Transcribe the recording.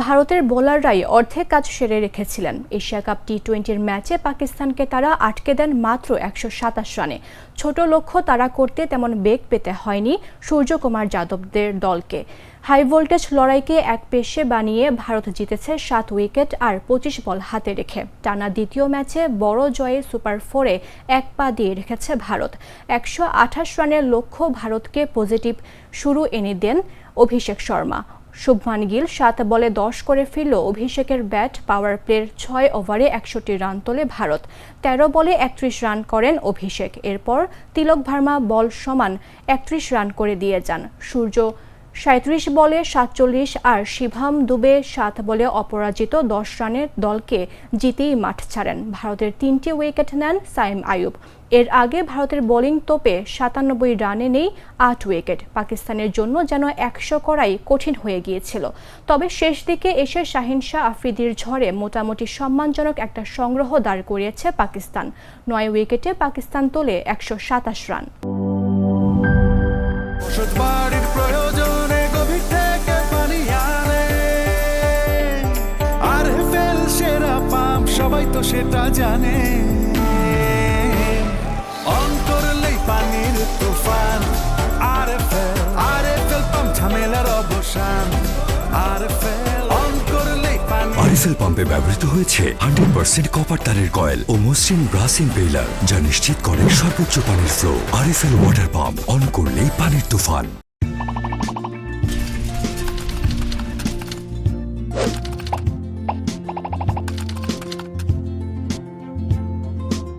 ভারতের বোলাররাই অর্ধেক কাজ সেরে রেখেছিলেন। এশিয়া কাপ টি টোয়েন্টির ম্যাচে পাকিস্তানকে তারা আটকে দেন মাত্র একশো সাতাশ রানে। ছোট লক্ষ্য তারা করতে তেমন বেগ পেতে হয়নি সূর্যকুমার যাদবদের দলকে। হাই ভোল্টেজ লড়াইকে এক পেশে বানিয়ে ভারত জিতেছে সাত উইকেট আর পঁচিশ বল হাতে রেখে। টানা দ্বিতীয় ম্যাচে বড় জয়ে সুপার ফোরে এক পা দিয়ে রেখেছে ভারত। একশো আঠাশ রানের লক্ষ্য ভারতকে পজিটিভ শুরু এনে দেন অভিষেক শর্মা। শুভমান গিল সাত বলে দশ করে ফিরল অভিষেকের ব্যাট পাওয়ার প্লের ছয় ওভারে একষট্টি রান তোলে ভারত। তেরো বলে একত্রিশ রান করেন অভিষেক। এরপর তিলক ভার্মা বল সমান একত্রিশ রান করে দিয়ে যান। সূর্য সাঁত্রিশ বলে সাতচল্লিশ আর শিভাম দুবে সাত বলে অপরাজিত দশ রানের দলকে জিতেই মাঠ ছাড়েন। ভারতের তিনটি উইকেট নেন সাইম আয়ুব। এর আগে ভারতের বোলিং তোপে সাতানব্বই রানে নেই আট উইকেট। পাকিস্তানের জন্য যেন একশো করাই কঠিন হয়ে গিয়েছিল। তবে শেষ দিকে এসে শাহিন শাহ আফ্রিদির ঝড়ে মোটামুটি সম্মানজনক একটা সংগ্রহ দাঁড় করিয়েছে পাকিস্তান। নয় উইকেটে পাকিস্তান তোলে একশো সাতাশ রান। সেটা জানে। অন করলেই পানির তুফান আর ফেল আর ফেল ঝামেলার অবসান আর ফেল অন করলেই পানি আরএফএল পাম্পে ব্যবহৃত হয়েছে হান্ড্রেড পার্সেন্ট কপার তারের কয়েল ও মসৃণ ব্রাস ইম্পেলার, যা নিশ্চিত করে সর্বোচ্চ পানির flow RFL water pump on করলেই পানির তুফান।